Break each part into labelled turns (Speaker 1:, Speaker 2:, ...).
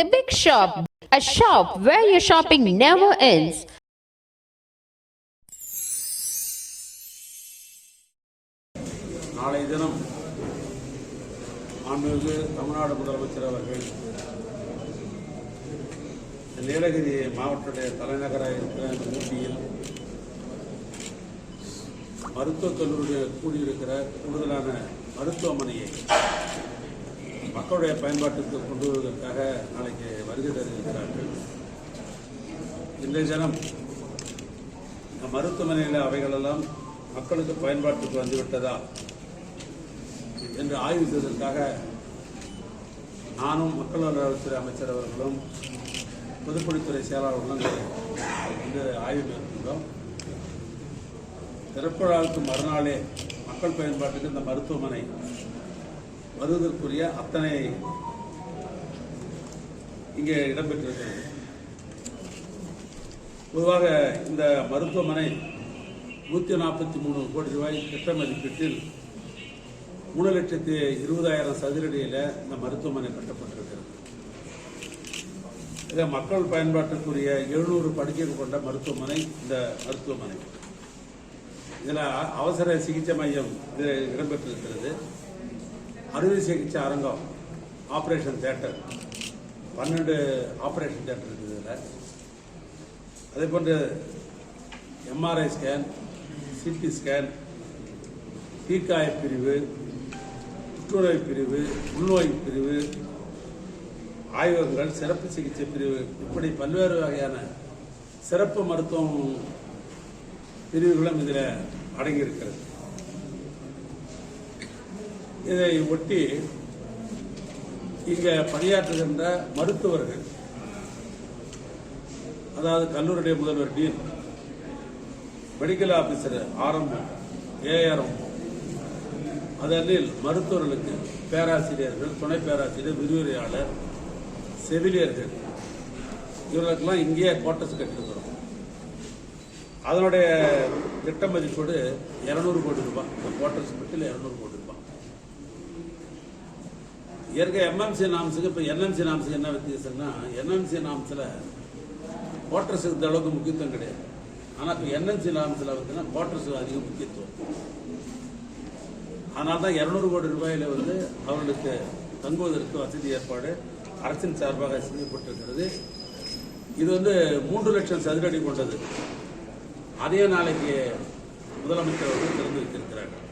Speaker 1: The Big Shop, a shop where your shopping never ends.
Speaker 2: நாளை தினம் மாண்புமிகு தமிழ்நாடு முதலமைச்சர் அவர்கள் நீலகிரி மாவட்டத்துடைய தலைநகராக இருக்கிற ஊட்டியில் மருத்துவக் கல்லூரியில் கூடியிருக்கிற கூடுதலான மருத்துவமனையை மக்களுடைய பயன்பாட்டுக்கு கொண்டு வருவதற்காக நாளைக்கு வருகை தருகிறார்கள். இன்றைய ஜனம் இந்த மருத்துவமனையில் அவைகளெல்லாம் மக்களுக்கு பயன்பாட்டுக்கு வந்துவிட்டதா என்று ஆய்வு செய்வதற்காக நானும் மக்கள் நல்வாழ்வுத்துறை அமைச்சர் அவர்களும் பொதுப்பணித்துறை செயலாளர்களும் இன்று ஆய்வு மேற்கொண்டோம். திறப்பு விழாவுக்கு மறுநாளே மக்கள் பயன்பாட்டுக்கு இந்த மருத்துவமனை வருவதற்குரிய அத்தனை இங்கே இடம்பெற்றிருக்கிறது. பொதுவாக இந்த மருத்துவமனை நூற்றி நாற்பத்தி மூணு கோடி ரூபாய் திட்ட மதிப்பீட்டில் மூணு லட்சத்தி இருபதாயிரம் சதுரடியில் இந்த மருத்துவமனை கட்டப்பட்டிருக்கிறது. இதை மக்கள் பயன்பாட்டுக்குரிய எழுநூறு படுக்கைகள் கொண்ட மருத்துவமனை இந்த மருத்துவமனை. இதில் அவசர சிகிச்சை மையம் இது இடம்பெற்றிருக்கிறது. அறுவை சிகிச்சை அரங்கம் ஆப்ரேஷன் தேட்டர் பன்னெண்டு ஆப்ரேஷன் தேட்டர் இருக்குது இதில். அதே போன்று எம்ஆர்ஐ ஸ்கேன் சிடி ஸ்கேன் தீக்காய பிரிவு புற்றுநோய் பிரிவு உள்நோய் பிரிவு ஆய்வகங்கள் சிறப்பு சிகிச்சை பிரிவு இப்படி பல்வேறு வகையான சிறப்பு மருத்துவம் பிரிவுகளும் இதில் அடங்கியிருக்கிறது. இதை ஒட்டி இங்கே பணியாற்றுகின்ற மருத்துவர்கள் அதாவது கல்லூரியுடைய முதல்வர் டீன் மெடிக்கல் ஆபீசர் ஆரம்பம் ஏஆர்எம் அதனில் மருத்துவர்களுக்கு பேராசிரியர்கள் துணை பேராசிரியர் விரிவுரையாளர் செவிலியர்கள் இவர்களுக்கெல்லாம் இங்கேயே கோட்டஸ் கட்டிருக்கிறோம் அதனுடைய திட்ட மதிப்போடு இரநூறு கோடி ரூபாய். இந்த கோட்டஸ் மட்டும் இரநூறு கோடி ரூபாய். இயற்கை எம்எம்சி நாம்ஸுக்கு இப்போ என்எம்சி நாம்ஸுக்கு என்ன வித்தியாசம்னா என்எம்சி நாம்ஸில் குவார்ட்டர்ஸுக்கு இந்த அளவுக்கு முக்கியத்துவம் கிடையாது. ஆனால் இப்போ என்எம்சி நாம்ஸில் பார்த்தீங்கன்னா குவார்ட்டர்ஸுக்கு அதிக முக்கியத்துவம். அதனால தான் இரநூறு கோடி ரூபாயில் வந்து அவர்களுக்கு தங்குவதற்கு வசதி ஏற்பாடு அரசின் சார்பாக செய்யப்பட்டிருக்கிறது. இது வந்து மூன்று லட்சம் சதுரடி கொண்டது. அதே நாளைக்கு முதலமைச்சர் அவர்கள் திறந்து வைத்திருக்கிறார்கள்.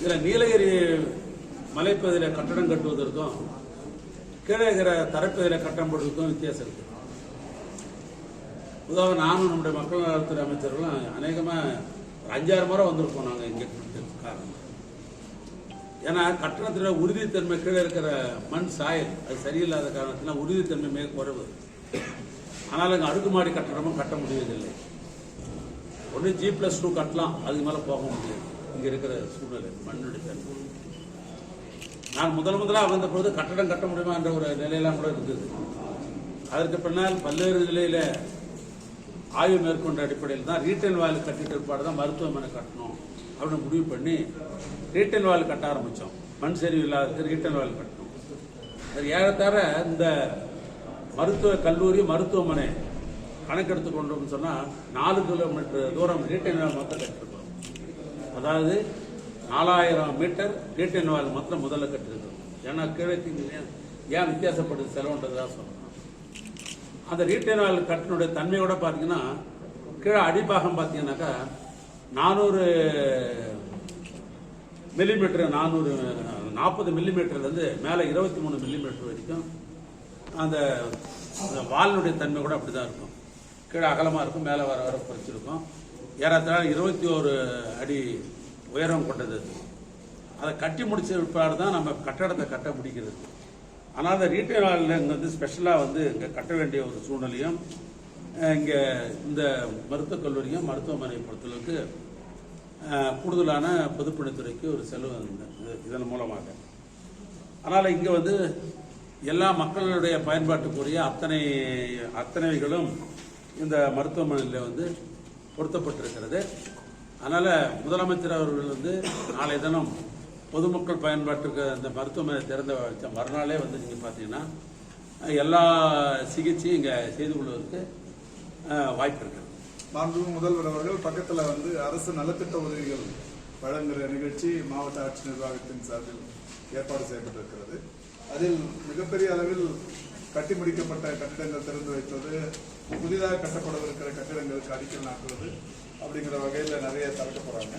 Speaker 2: இதில் நீலகிரி மலைப்பகுதியில் கட்டடம் கட்டுவதற்கும் கீழே இருக்கிற தரப்பகுதியில் கட்டம் போடுவதற்கும் வித்தியாசம் இருக்கு. பொதுவாக நானும் நம்முடைய மக்கள் நலத்துறை அமைச்சர்களும் அநேகமாக அஞ்சாறு முறை வந்திருப்போம் நாங்கள் இங்கே காரணம். ஏன்னா கட்டணத்தில் உறுதித்தன்மை கீழே இருக்கிற மண் சாயல் அது சரியில்லாத காரணத்தினால் உறுதித்தன்மை மிக குறைவு. ஆனால் அங்கே அடுக்குமாடி கட்டடமும் கட்ட முடியவில்லை ஒன்று ஜி ப்ளஸ் டூ கட்டலாம் அதுக்கு மேலே போக முடியாது. இங்கே இருக்கிற சூழ்நிலை மண்ணுடைய தன்மை. நான் முதல் முதலாக வந்த பொழுது கட்டடம் கட்ட முடியுமா என்ற ஒரு நிலையெல்லாம் கூட இருந்தது. அதற்கு பின்னால் பல்வேறு நிலையில் ஆய்வு மேற்கொண்ட அடிப்படையில் தான் ரீட்டைல் வாயில் கட்டிட்டு இருப்பாடு தான் மருத்துவமனை கட்டணும் அப்படின்னு முடிவு பண்ணி ரீட்டைல் வாயில் கட்ட ஆரம்பித்தோம் மண் சரிவு இல்லாததுக்கு ரீட்டைல் வாயில் கட்டணும். அது ஏறத்தாழ இந்த மருத்துவ கல்லூரி மருத்துவமனை கணக்கெடுத்து கொண்டோம்னு சொன்னால் நாலு கிலோமீட்டர் தூரம் ரீட்டைல் வாயில் மொத்தம் கட்டிருக்கிறோம் அதாவது நாலாயிரம் மீட்டர் டீட்டன் வாயில் மொத்தம் முதல்ல கட்டிருக்கிறோம். ஏன்னா கிழக்கு ஏன் வித்தியாசப்படுது செலவுன்றதா சொல்லணும் அந்த ரீட்டைன் வாயில் கட்டினுடைய தன்மையோட பார்த்தீங்கன்னா கீழே அடிப்பாகம் பார்த்தீங்கன்னாக்கா நானூறு மில்லிமீட்டர் நானூறு நாற்பது மில்லிமீட்டர்லேருந்து மேலே இருபத்தி மூணு மில்லிமீட்டர் வரைக்கும் அந்த அந்த வாலினுடைய தன்மை கூட அப்படி தான் இருக்கும். கீழே அகலமாக இருக்கும் மேலே வர வர குறைச்சிருக்கும். ஏறத்தாழ இருபத்தி ஒரு அடி உயரம் கொண்டது. அதை கட்டி முடிச்ச பிற்பாடு தான் நம்ம கட்டடத்தை கட்ட முடிக்கிறது ஆனால் அந்த ரீட்டைல் இங்கே வந்து ஸ்பெஷலாக வந்து இங்கே கட்ட வேண்டிய ஒரு சூழ்நிலையும் இங்கே இந்த மருத்துவக் கல்லூரியும் மருத்துவமனை பொறுத்தளவுக்கு கூடுதலான பொதுப்பணித்துறைக்கு ஒரு செலவு இது- இதன் மூலமாக. ஆனால் இங்கே வந்து எல்லா மக்களுடைய பயன்பாட்டுக்குரிய அத்தனை அத்தனைகளும் இந்த மருத்துவமனையில் வந்து பொருத்தப்பட்டிருக்கிறது. அதனால் முதலமைச்சர் அவர்கள் வந்து நாளை தினம் பொதுமக்கள் பயன்பாட்டுக்கு அந்த மருத்துவமனை திறந்த மறுநாளே வந்து நீங்கள் பார்த்தீங்கன்னா எல்லா சிகிச்சையும் இங்கே செய்து கொள்வதற்கு வாய்ப்பு இருக்குது
Speaker 3: மாண்புமிகு முதல்வர் அவர்கள் பக்கத்தில் வந்து அரசு நலத்திட்ட உதவிகள் வழங்குகிற நிகழ்ச்சி மாவட்ட ஆட்சி நிர்வாகத்தின் சார்பில் ஏற்பாடு செய்யப்பட்டிருக்கிறது. அதில் மிகப்பெரிய அளவில் கட்டி முடிக்கப்பட்ட கட்டிடங்கள் திறந்து வைப்பது புதிதாக கட்டப்படவிருக்கிற கட்டிடங்களுக்கு அடிக்கல் நாட்டுவது அப்படிங்கிற வகையில் நிறைய திறக்க போகிறாங்க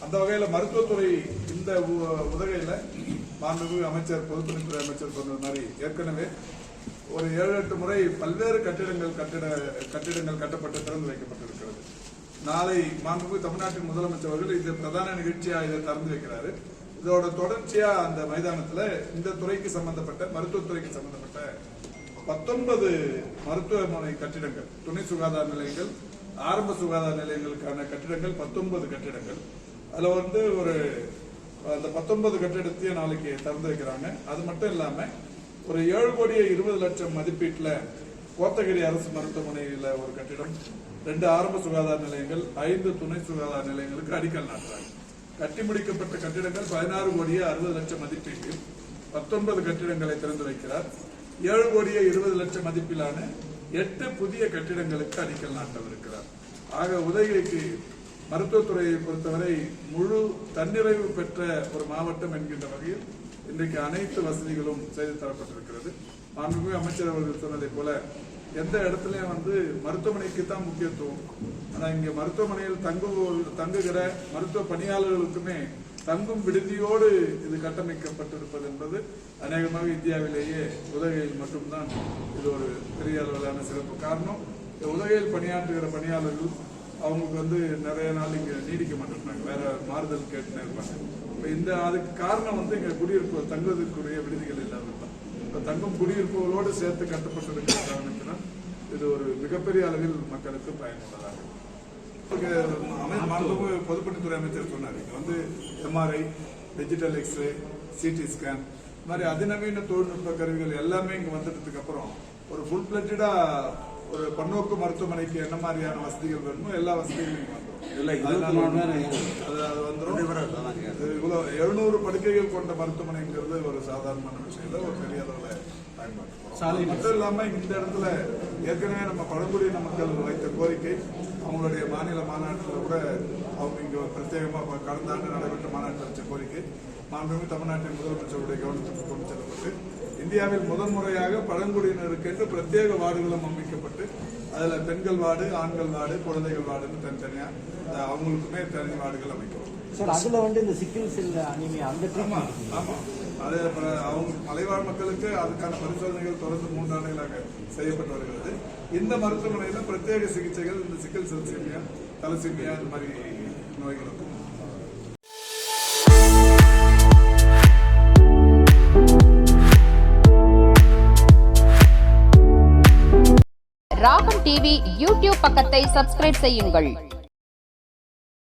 Speaker 3: அந்த வகையில் மருத்துவத்துறை இந்த உ- உதவியில மாண்புமிகு அமைச்சர் பொதுப்பணித்துறை அமைச்சர் சொன்னது மாதிரி ஏற்கனவே ஒரு ஏழு எட்டு முறை பல்வேறு கட்டிடங்கள் கட்டிட கட்டிடங்கள் கட்டப்பட்டு திறந்து வைக்கப்பட்டிருக்கிறது. நாளை மாண்புமிகு தமிழ்நாட்டின் முதலமைச்சர் அவர்கள் இது பிரதான நிகழ்ச்சியாக இதை திறந்து வைக்கிறாரு. இதோட தொடர்ச்சியா அந்த மைதானத்துல இந்த துறைக்கு சம்பந்தப்பட்ட மருத்துவத்துறைக்கு சம்பந்தப்பட்ட பத்தொன்பது மருத்துவமனை கட்டிடங்கள் துணை சுகாதார நிலையங்கள் ஆரம்ப சுகாதார நிலையங்களுக்கான கட்டிடங்கள் பத்தொன்பது கட்டிடங்கள். அதுல வந்து ஒரு அந்த பத்தொன்பது கட்டிடத்தையும் நாளைக்கு திறந்து வைக்கிறாங்க. அது மட்டும் இல்லாம ஒரு ஏழு கோடியே இருபது லட்சம் மதிப்பீட்டில் கோத்தகிரி அரசு மருத்துவமனையில் ஒரு கட்டிடம் ரெண்டு ஆரம்ப சுகாதார நிலையங்கள் ஐந்து துணை சுகாதார நிலையங்களுக்கு அடிக்கல் நாட்டுறாங்க. கட்டி முடிக்கப்பட்ட கட்டிடங்கள் பதினாறு கோடியே அறுபது லட்சம் மதிப்பீட்டில் பத்தொன்பது கட்டிடங்களை திறந்து வைக்கிறார் ஏழு கோடியே இருபது லட்சம் மதிப்பிலான எட்டு புதிய கட்டிடங்களுக்கு அடிக்கல் நாட்டவிருக்கிறார். ஆக உதயகிரிக்கு மருத்துவத்துறையை பொறுத்தவரை முழு தன்னிறைவு பெற்ற ஒரு மாவட்டம் என்கின்ற வகையில் இன்றைக்கு அனைத்து வசதிகளும் செய்து தரப்பட்டிருக்கிறது. மாண்புமிகு அமைச்சர் அவர்கள் சொன்னதை போல எந்த இடத்துலயும் வந்து மருத்துவமனைக்கு தான் முக்கியத்துவம் ஆனா இங்க மருத்துவமனையில் தங்கு தங்குகிற மருத்துவ பணியாளர்களுக்குமே தங்கும் விடுதியோடு இது கட்டமைக்கப்பட்டிருப்பது என்பது அநேகமாக இந்தியாவிலேயே உதகையில் மட்டும்தான் இது ஒரு பெரிய அளவிலான சிறப்பு. காரணம் இந்த உதகையில் பணியாற்றுகிற பணியாளர்கள் அவங்களுக்கு வந்து நிறைய நாள் இங்க நீடிக்க மாட்டேங்கிறாங்க வேற மாறுதல் கேட்டுனே இருப்பாங்க. இப்போ இந்த அதுக்கு காரணம் வந்து இங்க குடியிருப்பு தங்குவதற்குரிய விடுதிகள் இல்லாமல் தான் இப்ப தங்கும் குடியிருப்புகளோடு சேர்த்து கட்டப்பட்டிருக்கிற காரணத்தினால் இது ஒரு மிகப்பெரிய அளவில் மக்களுக்கு பயனுள்ளதாக மாண்புமிகு பொதுப்பணித்துறை அமைச்சர் சொன்னார். இங்க வந்து MRI digital x-ray CT scan இந்த மாதிரி அதிநவீன தொழில்நுட்ப கருவிகள் எல்லாமே இங்க வந்துட்டதுக்கு அப்புறம் ஒரு ஃபுல் பிளட்டடா ஒரு பன்னோக்கு மருத்துவமனைக்கு என்ன மாதிரியான வசதிகள் வேணுமோ எல்லா வசதிகளும் இங்க
Speaker 2: நேரம்
Speaker 3: அது. இது இவ்வளவு எழுநூறு படுக்கைகள் கொண்ட மருத்துவமனைங்கிறது ஒரு சாதாரணமான விஷயம் இல்லை ஒரு பெரிய அளவுல அது மட்டும் இல்லாம இந்த இடத்துல ஏற்கனவே நம்ம பழங்குடியின மக்கள் வைத்த கோரிக்கை அவங்களுடைய மாநில மாநாட்டில் கூட அவங்க இங்க பிரத்யேகமா இப்ப கடந்த ஆண்டு நடைபெற்ற மாநாட்டில் வச்ச கோரிக்கை. மாண்புமிகு தமிழ்நாட்டின் முதலமைச்சருடைய கவனத்துக்கு கொண்டு செல்லப்பட்டு இந்தியாவில் முதன்முறையாக பழங்குடியினருக்கு என்று பிரத்யேக வார்டுகளும் அமைக்கப்பட்டு அதுல பெண்கள் வார்டு ஆண்கள் வார்டு குழந்தைகள் வார்டுன்னு தனித்தனியா அஹ், அவங்களுக்குமே தனி வார்டுகள் அமைக்கிறோம்
Speaker 4: சார் அதுல வந்து இந்த சிக்கிள் செல் அனிமியா அந்த
Speaker 3: ஆமா
Speaker 4: ட்ரீட்மெண்ட்
Speaker 3: ஆமா. அது அவங்க மலைவாழ் மக்களுக்கு அதுக்கான பரிசோதனைகள் தொடர்ந்து மூன்று ஆண்டுகளாக செய்யப்பட்டு வருகிறது இந்த மருத்துவமனையில் பிரத்யேக சிகிச்சைகள் இந்த சிக்கல் செல்சீமியா தலசீமியா இந்த மாதிரி நோய்களுக்கும்
Speaker 1: ராகம் டிவி யூடியூப் பக்கத்தை சப்ஸ்கிரைப் செய்யுங்கள்.